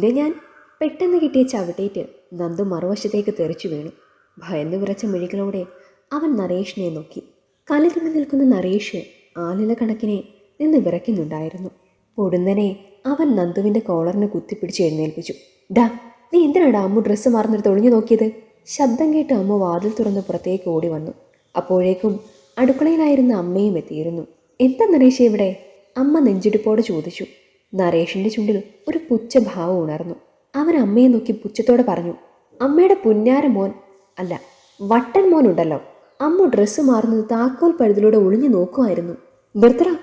ഇല്ലേ ഞാൻ പെട്ടെന്ന് കിട്ടിയ ചവിട്ടേറ്റ് നന്ദു മറുവശത്തേക്ക് തെറിച്ചു വീണു. ഭയന്നു വിറച്ച മിഴികളോടെ അവൻ നരേഷിനെ നോക്കി. കലതുമ്പി നിൽക്കുന്ന നരേഷ് ആലില കണക്കിനെ നിന്ന് വിറയ്ക്കുന്നുണ്ടായിരുന്നു. പൊടുന്നനെ അവൻ നന്ദുവിന്റെ കോളറിന് കുത്തിപ്പിടിച്ച് എഴുന്നേൽപ്പിച്ചു. ഡാ നീ എന്തിനാടാ അമ്മു ഡ്രസ്സ് മാറുന്നിടത്ത് ഒളിഞ്ഞു നോക്കിയത്? ശബ്ദം കേട്ട് അമ്മ വാതിൽ തുറന്ന് പുറത്തേക്ക് ഓടി വന്നു അപ്പോഴേക്കും അടുക്കളയിലായിരുന്ന അമ്മയും എത്തിയിരുന്നു. എന്താ നരേഷ് ഇവിടെ? അമ്മ നെഞ്ചിടിപ്പോടെ ചോദിച്ചു. നരേഷിന്റെ ചുണ്ടിൽ ഒരു പുച്ഛഭാവം ഉണർന്നു. അവൻ അമ്മയെ നോക്കി പുച്ഛത്തോടെ പറഞ്ഞു അമ്മയുടെ പുന്നാര മോൻ അല്ല വട്ടൻ മോൻ ഉണ്ടല്ലോ. അമ്മ ഡ്രസ്സ് മാറുന്നത് താക്കോൽ പഴുതിലൂടെ ഒളിഞ്ഞു നോക്കുമായിരുന്നു. ബർത്ര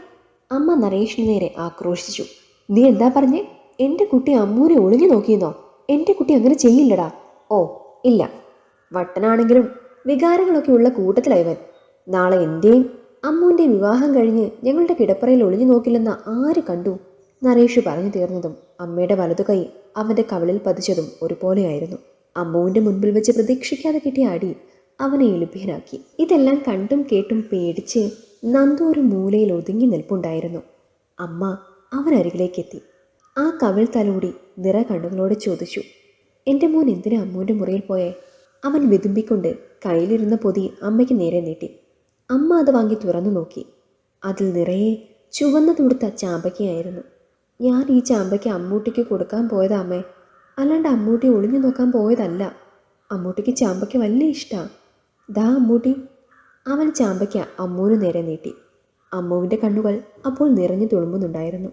അമ്മ നരേഷിന് നേരെ ആക്രോശിച്ചു. നീ എന്താ പറഞ്ഞേ? എന്റെ കുട്ടി അമ്മൂനെ ഒളിഞ്ഞു നോക്കിയെന്നോ? എന്റെ കുട്ടി അങ്ങനെ ചെയ്യില്ലടാ. ഓ ഇല്ല. വട്ടനാണെങ്കിലും വികാരങ്ങളൊക്കെ ഉള്ള കൂട്ടത്തിലായവൻ നാളെ എന്റെയും അമ്മൂന്റെയും വിവാഹം കഴിഞ്ഞ് ഞങ്ങളുടെ കിടപ്പറയിൽ ഒളിഞ്ഞു നോക്കില്ലെന്ന് ആര് കണ്ടു? നരേഷ് പറഞ്ഞു തീർന്നതും അമ്മയുടെ വലതു കൈ അവന്റെ കവിളിൽ പതിച്ചതും ഒരുപോലെയായിരുന്നു. അമ്മുവിന്റെ മുൻപിൽ വെച്ച് പ്രതീക്ഷിക്കാതെ കിട്ടിയ അടി അവനെ എളുപ്പ്യനാക്കി ഇതെല്ലാം കണ്ടും കേട്ടും പേടിച്ച് നന്ദു ഒരു മൂലയിൽ ഒതുങ്ങി നിൽപ്പുണ്ടായിരുന്നു. അമ്മ അവനരികിലേക്കെത്തി. ആ കവിൾ തലോടി നിറ കണ്ണുകളോട് ചോദിച്ചു എന്റെ മോൻ എന്തിനാ അമ്മൂന്റെ മുറിയിൽ പോയേ? അവൻ വിതുമ്പിക്കൊണ്ട് കയ്യിലിരുന്ന പൊതി അമ്മയ്ക്ക് നേരെ നീട്ടി. അമ്മ അത് വാങ്ങി തുറന്നു നോക്കി. അതിൽ നിറയെ ചുവന്ന തുടുത്ത ചാമ്പയ്ക്കയായിരുന്നു. ഞാൻ ഈ ചാമ്പയ്ക്ക് അമ്മൂട്ടിക്ക് കൊടുക്കാൻ പോയതാ അല്ലാണ്ട് അമ്മൂട്ടി ഒളിഞ്ഞു നോക്കാൻ പോയതല്ല. അമ്മൂട്ടിക്ക് ചാമ്പയ്ക്ക് വലിയ ഇഷ്ടമാണ് ദാ അമ്മൂട്ടി. അവൻ ചാമ്പയ്ക്ക് അമ്മൂന് നേരെ നീട്ടി. അമ്മുവിന്റെ കണ്ണുകൾ അപ്പോൾ നിറഞ്ഞു തുളുമ്പുന്നുണ്ടായിരുന്നു.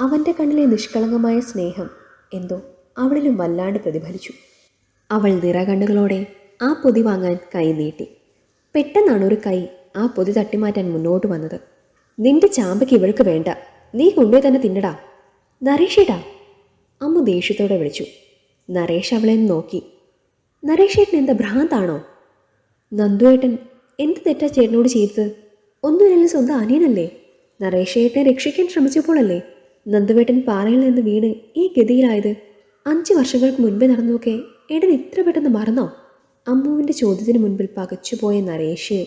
അവന്റെ കണ്ണിലെ നിഷ്കളങ്കമായ സ്നേഹം എന്തോ അവളിലും വല്ലാണ്ട് പ്രതിഫലിച്ചു. അവൾ നിറകണ്ണുകളോടെ ആ പൊതി വാങ്ങാൻ കൈ നീട്ടി. പെട്ടെന്നാണ് ഒരു കൈ ആ പൊതി തട്ടിമാറ്റാൻ മുന്നോട്ട് വന്നത്. നിന്റെ ചാമ്പയ്ക്ക് ഇവൾക്ക് വേണ്ട. നീ കൊണ്ടുപോയി തന്നെ തിന്നടാ. നരേഷേട്ടാ അമ്മു ദേഷ്യത്തോടെ വിളിച്ചു. നരേഷ് അവളെ നോക്കി. നരേഷേട്ടൻ എന്താ ഭ്രാന്താണോ? നന്ദുവേട്ടൻ എന്ത് തെറ്റാ ചേട്ടനോട് ചെയ്തത്? ഒന്നുമില്ലെങ്കിൽ സ്വന്തം അനിയനല്ലേ? നരേഷേട്ടനെ രക്ഷിക്കാൻ ശ്രമിച്ചപ്പോഴല്ലേ നന്ദുവേട്ടൻ പാറയിൽ നിന്ന് വീണ് ഈ ഗതിയിലായത്? അഞ്ച് വർഷങ്ങൾക്ക് മുൻപേ നടന്നൊക്കെ ഏടൻ ഇത്ര പെട്ടെന്ന് മറന്നോ? അമ്മുവിന്റെ ചോദ്യത്തിന് മുൻപിൽ പകച്ചുപോയ നരേഷ്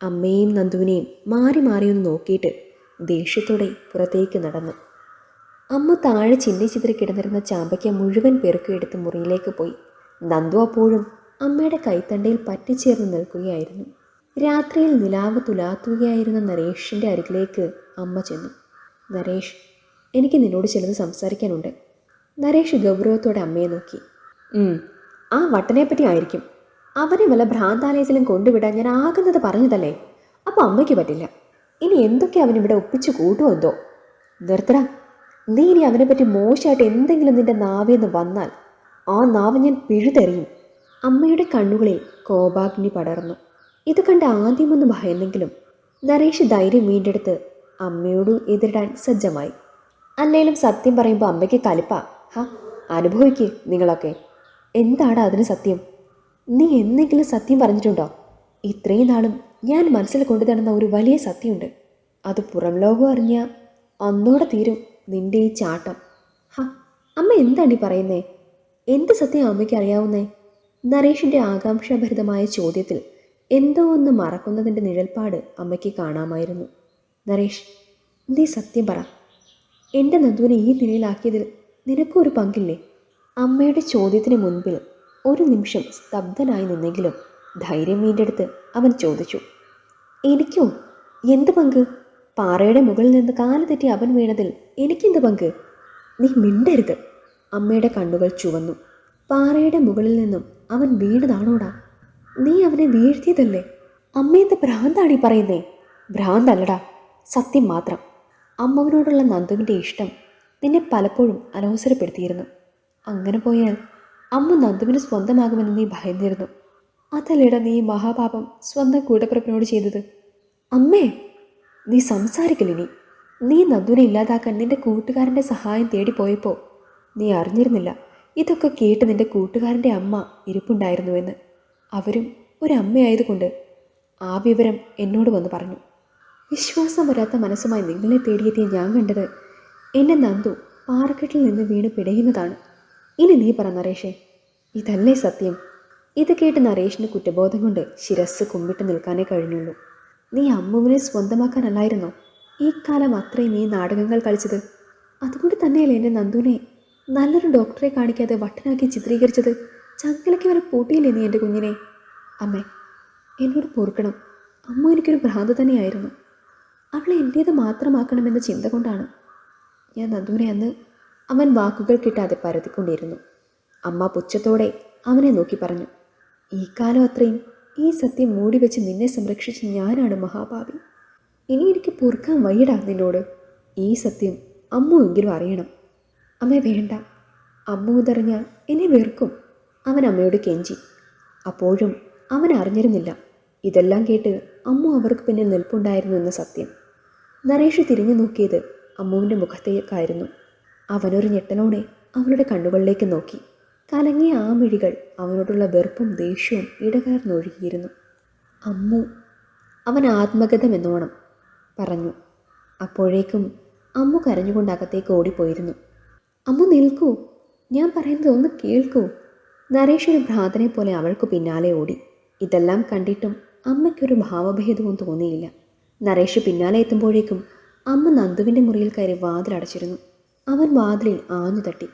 അമ്മയെയും നന്ദുവിനെയും മാറി മാറിയൊന്ന് നോക്കിയിട്ട് ദേഷ്യത്തോടെ പുറത്തേക്ക് നടന്നു. അമ്മ താഴെ ചിന്തി ചിതറി കിടന്നിരുന്ന ചാമ്പയ്ക്ക മുഴുവൻ പെറുക്കിയെടുത്ത് മുറിയിലേക്ക് പോയി. നന്ദു അപ്പോഴും അമ്മയുടെ കൈത്തണ്ടയിൽ പറ്റിച്ചേർന്ന് നിൽക്കുകയായിരുന്നു. രാത്രിയിൽ നിലാവ് തുലാത്തുകയായിരുന്ന നരേഷിന്റെ അരികിലേക്ക് അമ്മ ചെന്നു. നരേഷ് എനിക്ക് നിന്നോട് ചിലത് സംസാരിക്കാനുണ്ട്. നരേഷ് ഗൗരവത്തോടെ അമ്മയെ നോക്കി. ആ വട്ടനെപ്പറ്റി ആയിരിക്കും. അവനെ വല്ല ഭ്രാന്താലയത്തിലും കൊണ്ടുവിടാൻ ഞാൻ ആകുന്നത് പറഞ്ഞതല്ലേ? അപ്പോൾ അമ്മയ്ക്ക് പറ്റില്ല. ഇനി എന്തൊക്കെ അവനിവിടെ ഒപ്പിച്ചു കൂട്ടുമോ എന്തോ? നിർത്തട. നീ ഇനി അവനെ പറ്റി മോശമായിട്ട് എന്തെങ്കിലും നിന്റെ നാവേന്ന് വന്നാൽ ആ നാവ് ഞാൻ പിഴുതെറിയും. അമ്മയുടെ കണ്ണുകളിൽ കോപാഗ്നി പടർന്നു. ഇത് കണ്ട് ആദ്യമൊന്ന് ഭയന്നെങ്കിലും നരേഷ് ധൈര്യം വീണ്ടെടുത്ത് അമ്മയോട് എതിരിടാൻ സജ്ജമായി. അല്ലേലും സത്യം പറയുമ്പോൾ അമ്മയ്ക്ക് കലിപ്പ. ഹാ അനുഭവിക്കേ നിങ്ങളൊക്കെ. എന്താണ് അതിന് സത്യം? നീ എന്തെങ്കിലും സത്യം പറഞ്ഞിട്ടുണ്ടോ? ഇത്രയും നാളും ഞാൻ മനസ്സിൽ കൊണ്ടു നടന്ന ഒരു വലിയ സത്യമുണ്ട്. അത് പുറം ലോകം അറിഞ്ഞ അന്നോടെ തീരും. നിന്റെ ഈ ചാട്ടം. ഹ അമ്മ എന്താണ് ഈ പറയുന്നേ? എന്ത് സത്യം അമ്മയ്ക്ക് അറിയാവുന്നേ? നരേഷിന്റെ ആകാംക്ഷാഭരിതമായ ചോദ്യത്തിൽ എന്തോ ഒന്ന് മറക്കുന്നതിന്റെ നിഴൽപ്പാട് അമ്മയ്ക്ക് കാണാമായിരുന്നു. നരേഷ് നീ സത്യം പറ. എന്റെ നന്ദുവിനെ ഈ നിലയിലാക്കിയതിൽ നിനക്കും ഒരു പങ്കില്ലേ? അമ്മയുടെ ചോദ്യത്തിന് മുൻപിൽ ഒരു നിമിഷം സ്തബ്ധനായി നിന്നെങ്കിലും ധൈര്യം വീണ്ടെടുത്ത് അവൻ ചോദിച്ചു. എനിക്കോ? എന്ത് പങ്ക്? പാറയുടെ മുകളിൽ നിന്ന് കാൽ തെറ്റി അവൻ വീണതിൽ എനിക്കെന്ത് പങ്ക്? നീ മിണ്ടരുത്. അമ്മയുടെ കണ്ണുകൾ ചുവന്നു. പാറയുടെ മുകളിൽ നിന്നും അവൻ വീണതാണോടാ? നീ അവനെ വീഴ്ത്തിയതല്ലേ? അമ്മയെന്ത് ഭ്രാന്താണീ പറയുന്നേ? ഭ്രാന്തല്ലടാ. സത്യം മാത്രം. അമ്മവനോടുള്ള നന്ദുവിന്റെ ഇഷ്ടം നിന്നെ പലപ്പോഴും അനവസരപ്പെടുത്തിയിരുന്നു. അങ്ങനെ പോയാൽ അമ്മ നന്ദുവിന് സ്വന്തമാകുമെന്ന് നീ ഭയന്നിരുന്നു. അതല്ലേടാ നീ മഹാപാപം സ്വന്തം കൂടപ്പിറപ്പിനോട് ചെയ്തത്? അമ്മേ! നീ സംസാരിക്കില്ലിനി നീ നന്ദുനെ ഇല്ലാതാക്കാൻ നിന്റെ കൂട്ടുകാരന്റെ സഹായം തേടിപ്പോയപ്പോൾ നീ അറിഞ്ഞിരുന്നില്ല. ഇതൊക്കെ കേട്ട് നിന്റെ കൂട്ടുകാരന്റെ അമ്മ ഇരിപ്പുണ്ടായിരുന്നുവെന്ന് അവരും ഒരമ്മയായതുകൊണ്ട് ആ വിവരം എന്നോട് വന്ന് പറഞ്ഞു. വിശ്വാസം വരാത്ത മനസ്സുമായി നിങ്ങളെ തേടിയെത്തിയ ഞാൻ കണ്ടത് എന്നെ നന്ദു പാറക്കെട്ടിൽ നിന്ന് വീണ് പിടയുന്നതാണ്. ഇനി നീ പറ നരേഷേ. ഇതല്ലേ സത്യം. ഇത് കേട്ട് നരേഷിന് കുറ്റബോധം കൊണ്ട് ശിരസ് കുമ്പിട്ട് നിൽക്കാനേ കഴിഞ്ഞുള്ളൂ. നീ അമ്മുവിനെ സ്വന്തമാക്കാനല്ലായിരുന്നോ ഈ കാലം അത്രയും നീ നാടകങ്ങൾ കളിച്ചത്. അതുകൊണ്ട് തന്നെയല്ലേ എന്റെ നന്ദുവിനെ നല്ലൊരു ഡോക്ടറെ കാണിക്കാതെ വട്ടനാക്കി ചിത്രീകരിച്ചത്? ചങ്കലയ്ക്ക് വരെ പൂട്ടിയില്ലേ നീ എന്റെ കുഞ്ഞിനെ? അമ്മ എന്നോട് പൊറുക്കണം. അമ്മ എനിക്കൊരു ഭ്രാന്ത് തന്നെയായിരുന്നു. അവളെ എന്റേത് മാത്രമാക്കണമെന്ന ചിന്ത കൊണ്ടാണ്. ഞാൻ നന്ദുവിനെ അന്ന് അവൻ വാക്കുകൾ കിട്ടാതെ പരതിക്കൊണ്ടിരുന്നു. അമ്മ പുച്ഛത്തോടെ അവനെ നോക്കി പറഞ്ഞു. ഈ കാലം അത്രയും ഈ സത്യം മൂടി വെച്ച് നിന്നെ സംരക്ഷിച്ച ഞാനാണ് മഹാഭാവി ഇനി എനിക്ക് പൊറുക്കാൻ വയ്യടാ നിന്നോട്. ഈ സത്യം അമ്മു എങ്കിലും അറിയണം. അമ്മ വേണ്ട. അമ്മു ഇതറിഞ്ഞാൽ എന്നെ വെറുക്കും. അവൻ അമ്മയോട് കെഞ്ചി. അപ്പോഴും അവൻ അറിഞ്ഞിരുന്നില്ല. ഇതെല്ലാം കേട്ട് അമ്മു അവർക്ക് പിന്നിൽ നിൽപ്പുണ്ടായിരുന്നു എന്ന സത്യം. നരേഷ് തിരിഞ്ഞു നോക്കിയത് അമ്മുവിന്റെ മുഖത്തേക്കായിരുന്നു. അവനൊരു ഞെട്ടലോടെ അവളുടെ കണ്ണുകളിലേക്ക് നോക്കി. കലങ്ങിയ ആ മിഴികൾ അവനോടുള്ള വെറുപ്പും ദേഷ്യവും ഇടകലർന്നൊഴുകിയിരുന്നു അമ്മു അവൻ ആത്മഗതമെന്നോണം പറഞ്ഞു. അപ്പോഴേക്കും അമ്മു കരഞ്ഞുകൊണ്ട് അകത്തേക്ക് ഓടിപ്പോയിരുന്നു. അമ്മു നിൽക്കൂ ഞാൻ പറയുന്നത് ഒന്ന് കേൾക്കൂ. നരേഷ് ഒരു ഭ്രാതനെ പോലെ അവൾക്ക് പിന്നാലെ ഓടി. ഇതെല്ലാം കണ്ടിട്ടും അമ്മയ്ക്കൊരു ഭാവഭേദവും തോന്നിയില്ല. നരേഷ് പിന്നാലെ എത്തുമ്പോഴേക്കും അമ്മ നന്ദുവിന്റെ മുറിയിൽ കയറി വാതിലടച്ചിരുന്നു. അവൻ വാതിലിൽ ആഞ്ഞു തട്ടി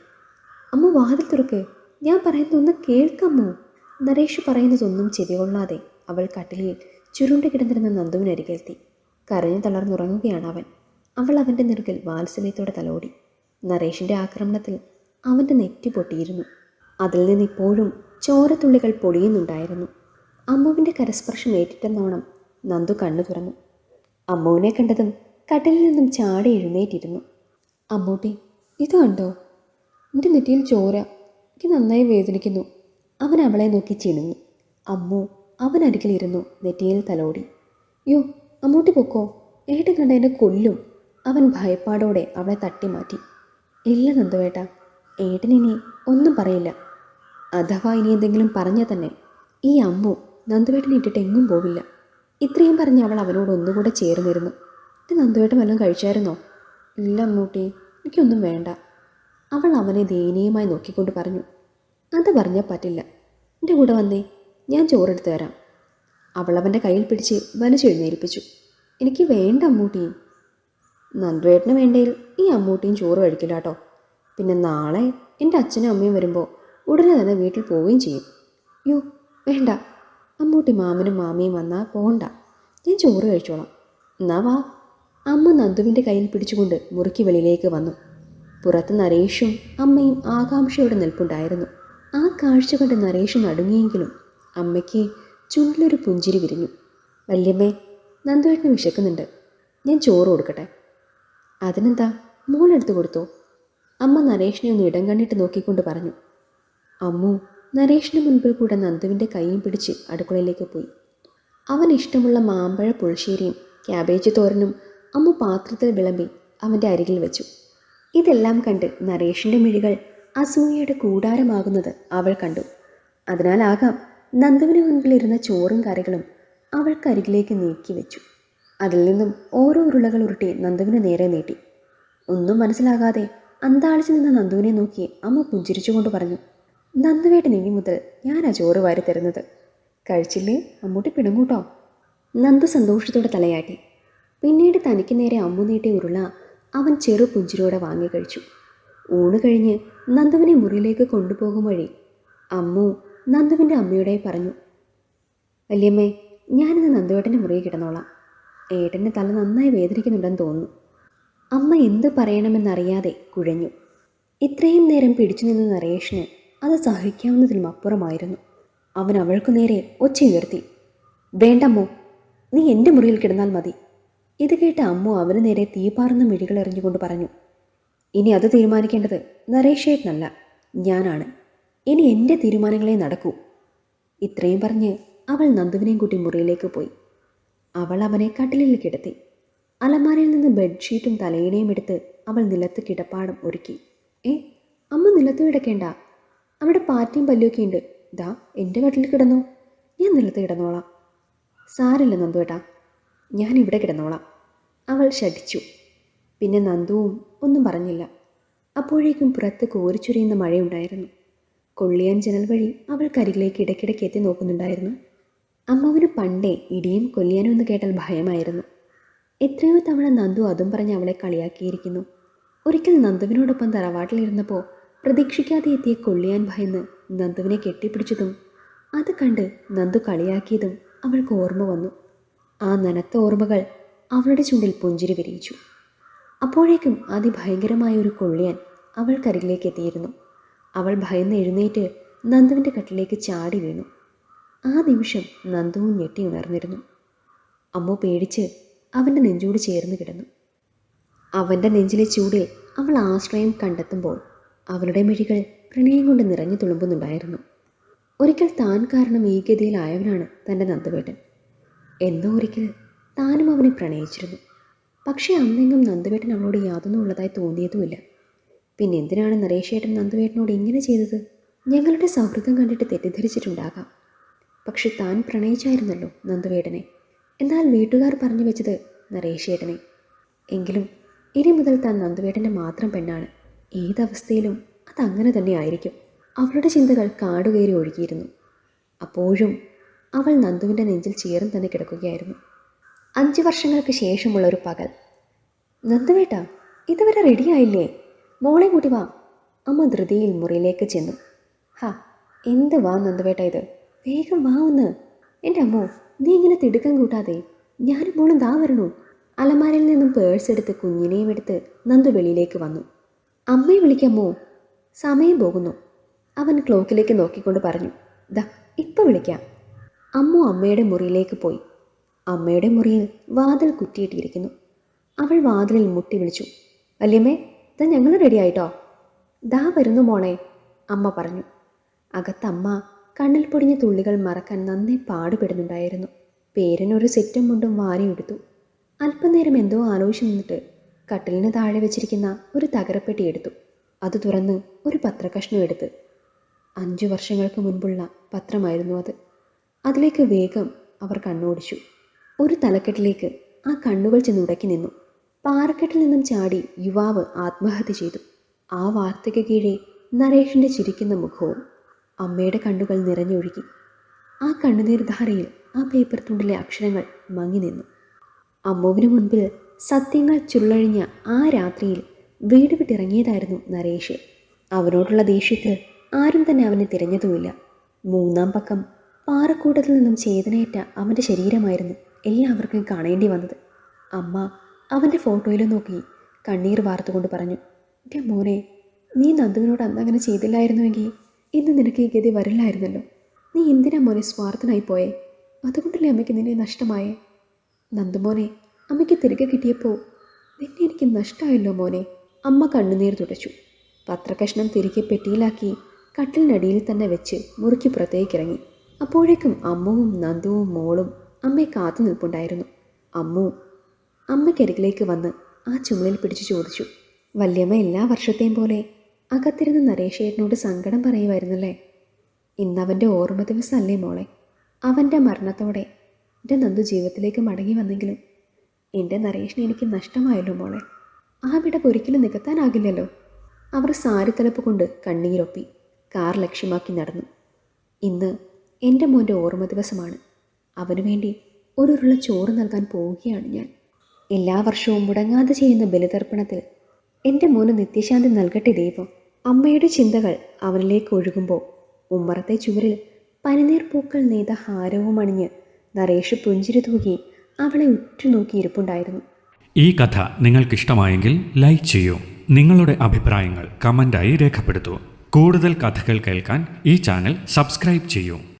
അമ്മ വാതിൽ തുറക്ക്. ഞാൻ പറയുന്നതൊന്ന് കേൾക്കാമോ? നരേഷ് പറയുന്നതൊന്നും ചെവികൊള്ളാതെ അവൾ കട്ടിലിൽ ചുരുണ്ട് കിടന്നിരുന്ന നന്ദുവിനരികെത്തി കരഞ്ഞു തളർന്നുറങ്ങുകയാണ് അവൻ. അവൾ അവന്റെ നെറുകിൽ വാത്സല്യത്തോടെ തലോടി. നരേഷിന്റെ ആക്രമണത്തിൽ അവന്റെ നെറ്റി പൊട്ടിയിരുന്നു. അതിൽ നിന്ന് ഇപ്പോഴും ചോരത്തുള്ളികൾ പൊടിയുന്നുണ്ടായിരുന്നു അമ്മുവിന്റെ കരസ്പർശം ഏറ്റിട്ടെന്നോണം നന്ദു കണ്ണു തുറന്നു. അമ്മുവിനെ കണ്ടതും കട്ടിലിൽ നിന്നും ചാടി എഴുന്നേറ്റിരുന്നു. അമ്മൂട്ടി ഇത് കണ്ടോ? എന്റെ നെറ്റിയിൽ ചോര എനിക്ക് നന്നായി വേദനിക്കുന്നു. അവൻ അവളെ നോക്കി ചിണുങ്ങി. അമ്മു അവൻ അരികിലിരുന്നു നെറ്റിയിൽ തലോടി. യോ അമ്മൂട്ടി പൊക്കോ. ഏട്ടൻ കണ്ട എന്നെ കൊല്ലും. അവൻ ഭയപ്പാടോടെ അവളെ തട്ടി മാറ്റി ഇല്ല നന്ദുവേട്ട ഏട്ടനിനി ഒന്നും പറയില്ല. അഥവാ ഇനി എന്തെങ്കിലും പറഞ്ഞാൽ തന്നെ. ഈ അമ്മു നന്ദുവേട്ടനെ ഇട്ടിട്ട് എങ്ങും പോവില്ല. ഇത്രയും പറഞ്ഞ് അവൾ അവനോട് ഒന്നുകൂടെ ചേർന്നിരുന്നു. ഇത് നന്ദുവേട്ടൻ വല്ലതും കഴിച്ചായിരുന്നോ? ഇല്ല അമ്മൂട്ടി എനിക്കൊന്നും വേണ്ട. അവൾ അവനെ ദയനീയമായി നോക്കിക്കൊണ്ട് പറഞ്ഞു അത് പറഞ്ഞാൽ പറ്റില്ല. എന്റെ കൂടെ വന്നേ ഞാൻ ചോറെടുത്ത് തരാം. അവൾ അവന്റെ കയ്യിൽ പിടിച്ച് വലിച്ചെഴുന്നേൽപ്പിച്ചു എനിക്ക് വേണ്ട അമ്മൂട്ടിയും നന്ദുവേട്ടന് വേണ്ടയിൽ ഈ അമ്മൂട്ടിയും ചോറ് കഴിക്കില്ല കേട്ടോ പിന്നെ നാളെ എന്റെ അച്ഛനും അമ്മയും വരുമ്പോൾ ഉടനെ തന്നെ വീട്ടിൽ പോവുകയും ചെയ്യും. യോ വേണ്ട. അമ്മൂട്ടി മാമനും മാമിയും വന്നാൽ പോകണ്ട ഞാൻ ചോറ് കഴിച്ചോളാം. എന്നാ വാ. അമ്മ നന്ദുവിന്റെ കയ്യിൽ പിടിച്ചുകൊണ്ട് മുറുക്കി വെളിയിലേക്ക് വന്നു. പുറത്ത് നരേഷും അമ്മയും ആകാംക്ഷയോടെ നിൽപ്പുണ്ടായിരുന്നു. ആ കാഴ്ച കണ്ട് നരേഷ് നടുങ്ങിയെങ്കിലും അമ്മയ്ക്ക് ചുണ്ടിലൊരു പുഞ്ചിരി വിരിഞ്ഞു. വല്യമ്മേ നന്ദുവേട്ടന് വിശക്കുന്നുണ്ട്. ഞാൻ ചോറ് കൊടുക്കട്ടെ. അതിനെന്താ? മോളെടുത്ത് കൊടുത്തോ? അമ്മ നരേഷിനെ ഒന്ന് ഇടം കണ്ണിട്ട് നോക്കിക്കൊണ്ട് പറഞ്ഞു. അമ്മു നരേഷിന് മുൻപിൽ കൂടെ നന്ദുവിന്റെ കൈയും പിടിച്ച് അടുക്കളയിലേക്ക് പോയി. അവൻ ഇഷ്ടമുള്ള മാമ്പഴ പുളിശ്ശേരിയും ക്യാബേജ് തോരനും അമ്മ പാത്രത്തിൽ വിളമ്പി അവന്റെ അരികിൽ വെച്ചു. ഇതെല്ലാം കണ്ട് നരേഷിന്റെ മിഴികൾ അസൂയയുടെ കൂടാരമാകുന്നത് അവൾ കണ്ടു. അതിനാലാകാം നന്ദുവിന് മുൻപിലിരുന്ന ചോറും കറികളും അവൾക്കരികിലേക്ക് നീക്കി വെച്ചു. അതിൽ നിന്നും ഓരോ ഉരുളകൾ ഉരുട്ടി നന്ദുവിന് നേരെ നീട്ടി. ഒന്നും മനസ്സിലാകാതെ അന്താളിച്ചു നിന്ന നന്ദുവിനെ നോക്കി അമ്മ പുഞ്ചിരിച്ചുകൊണ്ട് പറഞ്ഞു നന്ദുവേട്ടൻ ഇനി മുതൽ ഞാൻ ആ ചോറ് വാരി തരുന്നത്. കഴിച്ചില്ലേ? അമ്മൂട്ടി പിടുങ്ങൂട്ടോ നന്ദു സന്തോഷത്തോടെ തലയാട്ടി. പിന്നീട് തനിക്ക് നേരെ അമ്മു നീട്ടിയ ഉരുള അവൻ ചെറു പുഞ്ചിരോടെ വാങ്ങി കഴിച്ചു. ഊണ് കഴിഞ്ഞ് നന്ദുവിനെ മുറിയിലേക്ക് കൊണ്ടുപോകും വഴി അമ്മു നന്ദുവിന്റെ അമ്മയോടെ പറഞ്ഞു വല്യമ്മേ ഞാനിന്ന് നന്ദുവേട്ടന്റെ മുറിയിൽ കിടന്നോളാം. ഏട്ടന്റെ തല നന്നായി വേദനിക്കുന്നുണ്ടെന്ന് തോന്നുന്നു. അമ്മ എന്ത് പറയണമെന്നറിയാതെ കുഴഞ്ഞു. ഇത്രയും നേരം പിടിച്ചു നിന്ന നരേഷിന് അത് സഹിക്കാവുന്നതിലും അപ്പുറമായിരുന്നു. അവൻ അവൾക്കു നേരെ ഒച്ച ഉയർത്തി വേണ്ടമ്മോ നീ എന്റെ മുറിയിൽ കിടന്നാൽ മതി. ഇത് കേട്ട അമ്മു അവന് നേരെ തീപാറുന്ന മിഴികൾ എറിഞ്ഞുകൊണ്ട് പറഞ്ഞു ഇനി അത് തീരുമാനിക്കേണ്ടത് നരേഷേട്ടനല്ല ഞാനാണ്. ഇനി എന്റെ തീരുമാനങ്ങളെ നടക്കൂ. ഇത്രയും പറഞ്ഞ് അവൾ നന്ദുവിനെയും കൂട്ടി മുറിയിലേക്ക് പോയി. അവൾ അവനെ കട്ടിലിൽ കിടത്തി. അലമാരയിൽ നിന്ന് ബെഡ്ഷീറ്റും തലയിണയും എടുത്ത് അവൾ നിലത്ത് കിടപ്പാടം ഒരുക്കി. ഏ അമ്മ നിലത്ത് കിടക്കേണ്ട. അവിടെ പാറ്റയും പല്ലുമൊക്കെ ഉണ്ട്. ദാ എന്റെ കട്ടിലിൽ കിടന്നോ. ഞാൻ നിലത്ത് കിടന്നോളാം. സാരില്ല നന്ദുവേട്ടാ. ഞാൻ ഇവിടെ കിടന്നോളാം. അവൾ ശഠിച്ചു. പിന്നെ നന്ദുവും ഒന്നും പറഞ്ഞില്ല. അപ്പോഴേക്കും പുറത്ത് കോരിച്ചൊരിയുന്ന മഴയുണ്ടായിരുന്നു. കൊള്ളിയാൻ ജനൽ വഴി അവൾ കരികിലേക്ക് ഇടയ്ക്കിടയ്ക്ക് എത്തി നോക്കുന്നുണ്ടായിരുന്നു. അമ്മാവിന് പണ്ടേ ഇടിയും കൊല്ലിയാനും എന്ന് കേട്ടാൽ ഭയമായിരുന്നു. എത്രയോ തവണ നന്ദു അതും പറഞ്ഞ് അവളെ കളിയാക്കിയിരിക്കുന്നു. ഒരിക്കൽ നന്ദുവിനോടൊപ്പം തറവാട്ടിലിരുന്നപ്പോൾ പ്രതീക്ഷിക്കാതെ എത്തിയ കൊള്ളിയാൻ ഭയന്ന് നന്ദുവിനെ കെട്ടിപ്പിടിച്ചതും അത് കണ്ട് നന്ദു കളിയാക്കിയതും അവൾക്ക് ഓർമ്മ വന്നു. ആ നനത്ത ഓർമ്മകൾ അവളുടെ ചുണ്ടിൽ പുഞ്ചിരി വിരിയിച്ചു. അപ്പോഴേക്കും അതിഭയങ്കരമായ ഒരു കൊള്ളിയാൻ അവൾക്കരികിലേക്ക് എത്തിയിരുന്നു. അവൾ ഭയന്ന് എഴുന്നേറ്റ് നന്ദുവിന്റെ കട്ടിലേക്ക് ചാടി വീണു. ആ നിമിഷം നന്ദുവും ഞെട്ടി ഉണർന്നിരുന്നു. അമ്മ പേടിച്ച് അവന്റെ നെഞ്ചോട് ചേർന്ന് കിടന്നു. അവന്റെ നെഞ്ചിലെ ചൂടിൽ അവൾ ആശ്രയം കണ്ടെത്തുമ്പോൾ അവളുടെ മിഴികൾ പ്രണയം കൊണ്ട് നിറഞ്ഞു തുളുമ്പുന്നുണ്ടായിരുന്നു. ഒരിക്കൽ താൻ കാരണം ഈ ഗതിയിലായവനാണ് തന്റെ നന്ദുവേട്ടൻ. എന്നോ ഒരിക്കൽ താനും അവനെ പ്രണയിച്ചിരുന്നു. പക്ഷേ അന്നെങ്ങും നന്ദുവേട്ടൻ അവളോട് യാതൊന്നും ഉള്ളതായി തോന്നിയതുമില്ല. പിന്നെ എന്തിനാണ് നരേഷേട്ടൻ നന്ദുവേട്ടനോട് ഇങ്ങനെ ചെയ്തത്? ഞങ്ങളുടെ സൗഹൃദം കണ്ടിട്ട് തെറ്റിദ്ധരിച്ചിട്ടുണ്ടാകാം. പക്ഷെ താൻ പ്രണയിച്ചായിരുന്നല്ലോ നന്ദുവേട്ടനെ. എന്നാൽ വീട്ടുകാർ പറഞ്ഞു വെച്ചത് നരേഷേട്ടനെ. എങ്കിലും ഇനി മുതൽ താൻ നന്ദുവേട്ടന്റെ മാത്രം പെണ്ണാണ്. ഏതവസ്ഥയിലും അതങ്ങനെ തന്നെ ആയിരിക്കും. അവളുടെ ചിന്തകൾ കാടുകയറി ഒഴുകിയിരുന്നു. അപ്പോഴും അവൾ നന്ദുവിന്റെ നെഞ്ചിൽ ചേർന്ന് തന്നെ കിടക്കുകയായിരുന്നു. അഞ്ച് വർഷങ്ങൾക്ക് ശേഷമുള്ള ഒരു പകൽ. നന്ദുവേട്ട ഇതുവരെ റെഡിയായില്ലേ മോളെ കൂട്ടി വാ. അമ്മ ധൃതിയിൽ മുറിയിലേക്ക് ചെന്നു. ഹാ എന്ത് വാ നന്ദുവേട്ട ഇത്? വേഗം വാ ഒന്ന്. എന്റെ അമ്മോ നീ ഇങ്ങനെ തിടുക്കം കൂട്ടാതെ ഞാനും മോളും ദാ വരണു. അലമാരയിൽ നിന്നും പേഴ്സ് എടുത്ത് കുഞ്ഞിനെയും എടുത്ത് നന്ദു വെളിയിലേക്ക് വന്നു. അമ്മയെ വിളിക്കാമോ സമയം പോകുന്നു. അവൻ ക്ലോക്കിലേക്ക് നോക്കിക്കൊണ്ട് പറഞ്ഞു ദാ ഇപ്പം വിളിക്കാം. അമ്മു അമ്മയുടെ മുറിയിലേക്ക് പോയി. അമ്മയുടെ മുറിയിൽ വാതിൽ കുത്തിയിട്ടിരിക്കുന്നു. അവൾ വാതിലിൽ മുട്ടി വിളിച്ചു. വല്യമ്മേ ദാ ഞങ്ങൾ റെഡിയായിട്ടോ? ദാ വരുന്നു മോണേ അമ്മ പറഞ്ഞു. അകത്തമ്മ കണ്ണിൽ പൊടിഞ്ഞ തുള്ളികൾ മറക്കാൻ നന്നേ പാടുപെടുന്നുണ്ടായിരുന്നു. പേരനൊരു സെറ്റും മുണ്ടും വാരിയെടുത്തു അല്പനേരം എന്തോ ആലോചിച്ച് നിന്നിട്ട് കട്ടിലിന് താഴെ വെച്ചിരിക്കുന്ന ഒരു തകരപ്പെട്ടി എടുത്തു. അത് തുറന്ന് ഒരു പത്രകഷ്ണം എടുത്ത്. അഞ്ചു വർഷങ്ങൾക്ക് മുൻപുള്ള പത്രമായിരുന്നു അത്. അതിലേക്ക് വേഗം അവർ കണ്ണോടിച്ചു. ഒരു തലക്കെട്ടിലേക്ക് ആ കണ്ണുകൾ ചെന്ന് ഉടക്കി നിന്നു. പാറക്കെട്ടിൽ നിന്നും ചാടി യുവാവ് ആത്മഹത്യ ചെയ്തു. ആ വാർത്തയ്ക്ക് കീഴെ നരേഷിന്റെ ചിരിക്കുന്ന മുഖവും അമ്മയുടെ കണ്ണുകൾ നിറഞ്ഞൊഴുകി. ആ കണ്ണുനീർധാരയിൽ ആ പേപ്പർ തുണ്ടിലെ അക്ഷരങ്ങൾ മങ്ങി നിന്നു. അമ്മുവിന് മുൻപിൽ സത്യങ്ങൾ ചുരുളഴിഞ്ഞ ആ രാത്രിയിൽ വീട് വിട്ടിറങ്ങിയതായിരുന്നു നരേഷ്. അവനോടുള്ള ദേഷ്യത്തിൽ ആരും തന്നെ അവനെ തിരഞ്ഞതുമില്ല. മൂന്നാം പക്കം പാറക്കൂട്ടത്തിൽ നിന്നും ചേതനയേറ്റ അവന്റെ ശരീരമായിരുന്നു എല്ലാവർക്കും കാണേണ്ടി വന്നത്. അമ്മ അവന്റെ ഫോട്ടോയിൽ നോക്കി കണ്ണീർ വാർത്തുകൊണ്ട് പറഞ്ഞു എന്റെ മോനെ നീ നന്ദുവിനോട് അന്ന് അങ്ങനെ ചെയ്തില്ലായിരുന്നുവെങ്കിൽ ഇന്ന് നിനക്ക് ഈ ഗതി വരില്ലായിരുന്നല്ലോ. നീ എന്തിനാ മോനെ സ്വാർത്ഥനായി പോയേ? അതുകൊണ്ടല്ലേ അമ്മയ്ക്ക് നിന്നെ നഷ്ടമായേ? നന്ദുമോനെ അമ്മയ്ക്ക് തിരികെ കിട്ടിയപ്പോൾ നിന്നെ എനിക്ക് നഷ്ടമായല്ലോ മോനെ അമ്മ കണ്ണുനീർ തുടച്ചു. പത്രകഷ്ണം തിരികെ പെട്ടിയിലാക്കി കട്ടിലിനടിയിൽ തന്നെ വെച്ച് മുറുക്കി പുറത്തേക്ക് ഇറങ്ങി അപ്പോഴേക്കും അമ്മുവും നന്ദുവും മോളും അമ്മയെ കാത്തു നിൽപ്പുണ്ടായിരുന്നു. അമ്മു അമ്മയ്ക്കരികിലേക്ക് വന്ന് ആ ചുമലിൽ പിടിച്ചു ചോദിച്ചു വല്യമ്മ എല്ലാ വർഷത്തെയും പോലെ അകത്തിരുന്ന് നരേഷേട്ടനോട് സങ്കടം പറയുമായിരുന്നല്ലേ ഇന്നവന്റെ ഓർമ്മ ദിവസമല്ലേ മോളെ? അവന്റെ മരണത്തോടെ എന്റെ നന്ദു ജീവിതത്തിലേക്ക് മടങ്ങി വന്നെങ്കിലും എന്റെ നരേഷിനെ എനിക്ക് നഷ്ടമായല്ലോ മോളെ? ആ വിടവ് ഒരിക്കലും നികത്താനാകില്ലല്ലോ? അവർ സാരിത്തലപ്പ് കൊണ്ട് കണ്ണീരൊപ്പി കാർ ലക്ഷ്യമാക്കി നടന്നു. ഇന്ന് എന്റെ മോന്റെ ഓർമ്മ ദിവസമാണ്. അവനു വേണ്ടി ഒരു ഉരുള ചോറ് നൽകാൻ പോവുകയാണ് ഞാൻ. എല്ലാ വർഷവും മുടങ്ങാതെ ചെയ്യുന്ന ബലിതർപ്പണത്തിൽ എന്റെ മോന് നിത്യശാന്തി നൽകട്ടെ ദൈവം. അമ്മയുടെ ചിന്തകൾ അവനിലേക്ക് ഒഴുകുമ്പോൾ ഉമ്മറത്തെ ചുവരിൽ പനിനീർ പൂക്കൾ നെയ്ത ഹാരവും അണിഞ്ഞ് നരേഷ് പുഞ്ചിരി തൂകി അവളെ ഉറ്റുനോക്കി ഇരിപ്പുണ്ടായിരുന്നു. ഈ കഥ നിങ്ങൾക്കിഷ്ടമായെങ്കിൽ ലൈക്ക് ചെയ്യൂ. നിങ്ങളുടെ അഭിപ്രായങ്ങൾ കമന്റായി രേഖപ്പെടുത്തൂ. കൂടുതൽ കഥകൾ കേൾക്കാൻ ഈ ചാനൽ സബ്സ്ക്രൈബ് ചെയ്യൂ.